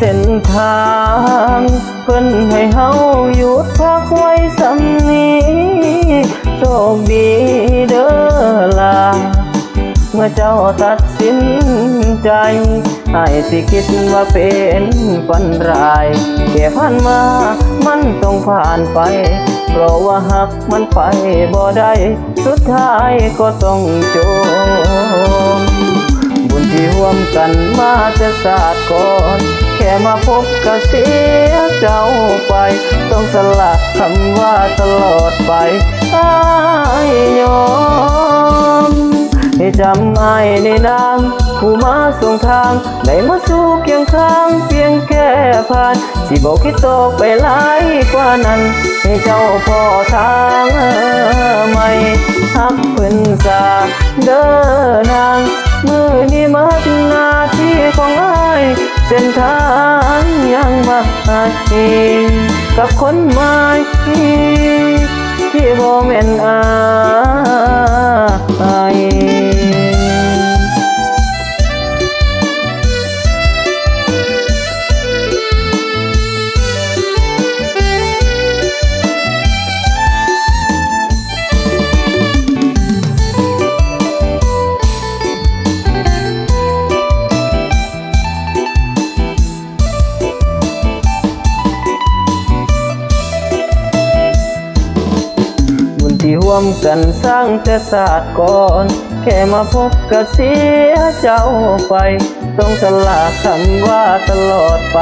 ส้นทางเพิ่นให้เฮาหยุดพักไว้สำนี้โชคดีเด้อล่ะเมื่อเจ้าตัดสินใจให้สิคิดว่าเป็นฝันร้ายแค่ผ่านมามันต้องผ่านไป เพราะว่าหักมันไปบ่ได้สุดท้ายก็ต้องจมบุญที่ร่วมกันมาจะศาสตร์ก่อน แค่มาพบก็เสียเจ้าไป ต้องสละคำว่าตลอดไปไอายอมให้จำไอ้ในนามผู้มาส่งทางได้มาสู่เคียงข้างเพียงแค่ผ่านสิบอกคิดตกไปหลายกว่านั้น ให้เจ้าพอทางใหม่ฮักเพิ่นสาเด้อนางมือนี้มัด เส้นทางยังมาอีกับคนใหม่ ที่ร่วมกันสร้างแต่ศาสตร์ก่อน แค่มาพบก็เสียเจ้าไป ต้องสละคำว่าตลอดไป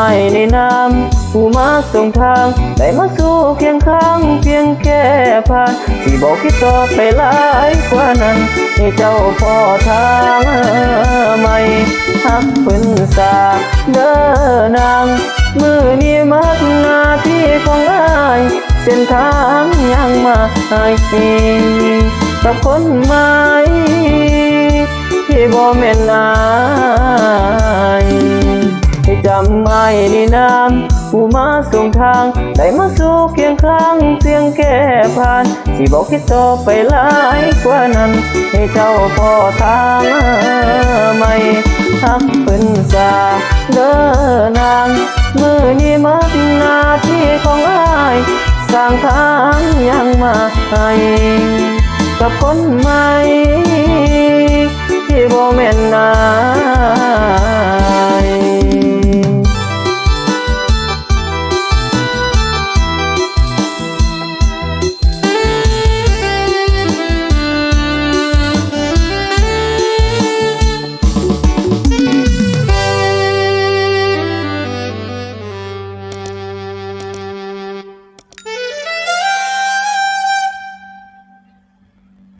จำไม่ในนามผู้มาส่งทางได้มาสู่เคียงข้างเพียงแค่ผ่านที่บอกคิดต่อไปหลายกว่านั้น ให้เจ้าพ่อทางใหม่ฮักพิ่นสาเด้อนางมือนี้มัดหน้าที่ของอายเส้นทางยังมาให้กับคนใหม่ที่บ่แม่นอาย นนามผู้มาส่งทาง ได้มาสู่เคียงข้างเพียงแค่ผ่านที่บอกคิดต่อไปหลายกว่านั้น ให้เจ้าพอทางใหม่ฮักเพิ่นสาเด้อนาง มือนี้มัดหน้าที่ของอายสร้างทางยังมาให้กับคนใหม่